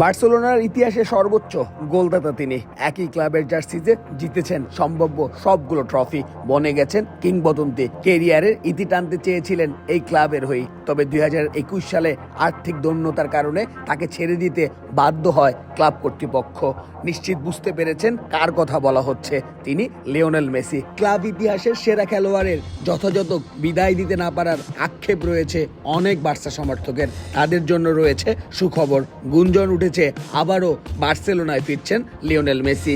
বার্সেলোনার ইতিহাসে সর্বোচ্চ গোলদাতা তিনি। একই ক্লাবের জার্সিতে জিতেছেন সম্ভাব্য সবগুলো ট্রফি। বনে গেছেন কিংবদন্তি। কেরিয়ারের ইতি টানতে চেয়েছিলেন এই ক্লাবের হয়ে তবে দুই হাজার একুশ সালে আর্থিক দৈন্যতার কারণে তাকে ছেড়ে দিতে বাধ্য হয় ক্লাব কর্তৃপক্ষ। নিশ্চিত বুঝতে পেরেছেন কার কথা বলা হচ্ছে। তিনি লিওনেল মেসি। ক্লাব ইতিহাসের সেরা খেলোয়াড়ের যথাযথ বিদায় দিতে না পারার আক্ষেপ রয়েছে অনেক বার্সা সমর্থকের। তাদের জন্য রয়েছে সুখবর। গুঞ্জন উঠেছে আবারও বার্সেলোনায় ফিরছেন লিওনেল মেসি।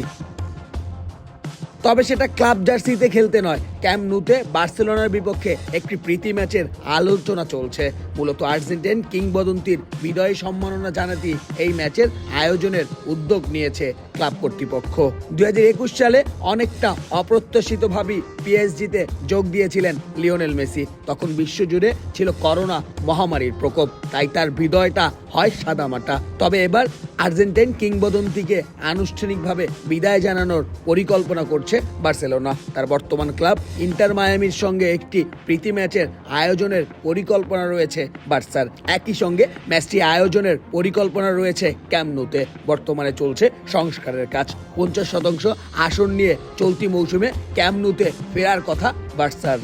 তবে সেটা ক্লাব জার্সিতে খেলতে নয়। ক্যাম্প নুতে বার্সেলোনার বিপক্ষে একটি প্রীতি ম্যাচের আলোচনা চলছে। মূলত আর্জেন্টিন কিংবদন্তির বিদয় সম্মাননা জানাতে এই ম্যাচের আয়োজনের উদ্যোগ নিয়েছে ক্লাব কর্তৃপক্ষ। দু হাজার একুশ সালে অনেকটা অপ্রত্যাশিতভাবেই পিএসজিতে যোগ দিয়েছিলেন লিওনেল মেসি। তখন বিশ্বজুড়ে ছিল করোনা মহামারীর প্রকোপ। তাই তার বিদয়টা হয় সাদামাটা। তবে এবার আর্জেন্টাইন কিংবদন্তিকে আনুষ্ঠানিকভাবে বিদায় জানানোর পরিকল্পনা করছে বার্সেলোনা। তার বর্তমান ক্লাব ইন্টার মায়ামির সঙ্গে একটি প্রীতি ম্যাচের আয়োজনের পরিকল্পনা রয়েছে বার্সার। একই সঙ্গে ম্যাচটি আয়োজনের পরিকল্পনা রয়েছে ক্যামনুতে বর্তমানে চলছে সংস্কারের কাজ। পঞ্চাশ শতাংশ আসন নিয়ে চলতি মৌসুমে ক্যামনুতে ফেরার কথা বার্সার।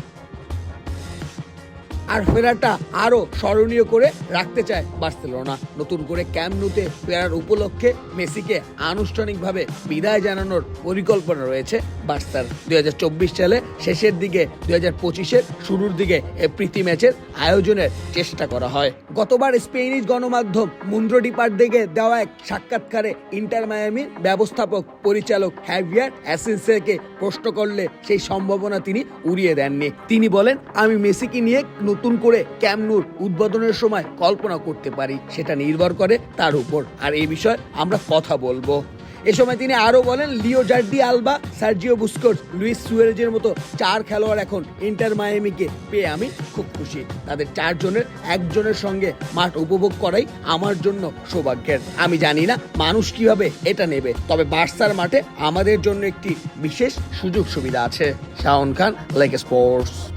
আর ফেরাটা আরও স্মরণীয় করে রাখতে চায় বার্সেলোনা। নতুন করে ক্যাম্পনুতে ফেরার উপলক্ষে মেসিকে আনুষ্ঠানিকভাবে বিদায় জানানোর পরিকল্পনা রয়েছে বার্সার। দুই সালে শেষের দিকে দুই হাজার পঁচিশের শুরুর দিকে এ প্রীতি ম্যাচের আয়োজনের চেষ্টা করা হয়। গতবার স্পেনিশ গণমাধ্যম মুন্দ্রো ডিপার দিকে দেওয়া এক সাক্ষাৎকারে ইন্টার মায়ামির ব্যবস্থাপক পরিচালক হ্যাভিয়ার অ্যাসেন্সেকে প্রশ্ন করলে সেই সম্ভাবনা তিনি উড়িয়ে দেননি। তিনি বলেন, আমি মেসিকে নিয়ে নতুন করে ক্যামনুর উদ্বোধনের সময় কল্পনা করতে পারি, সেটা নির্ভর করে তার উপর। আর এই বিষয়ে আমরা কথা বলব। এ সময় তিনি আরও বলেন, Leo Jordi Alba, Sergio Busquets Luis সুয়ারেজের মতো চার খেলোয়াড় এখন ইন্টার মায়ামিকে পেয়ে আমি খুব খুশি। তাদের চারজনের, একজনের সঙ্গে মাঠ উপভোগ করাই আমার জন্য সৌভাগ্যের। আমি জানি না মানুষ কীভাবে এটা নেবে, তবে বার্সার মাঠে আমাদের জন্য একটি বিশেষ সুযোগ সুবিধা আছে। Shahan Khan like sports.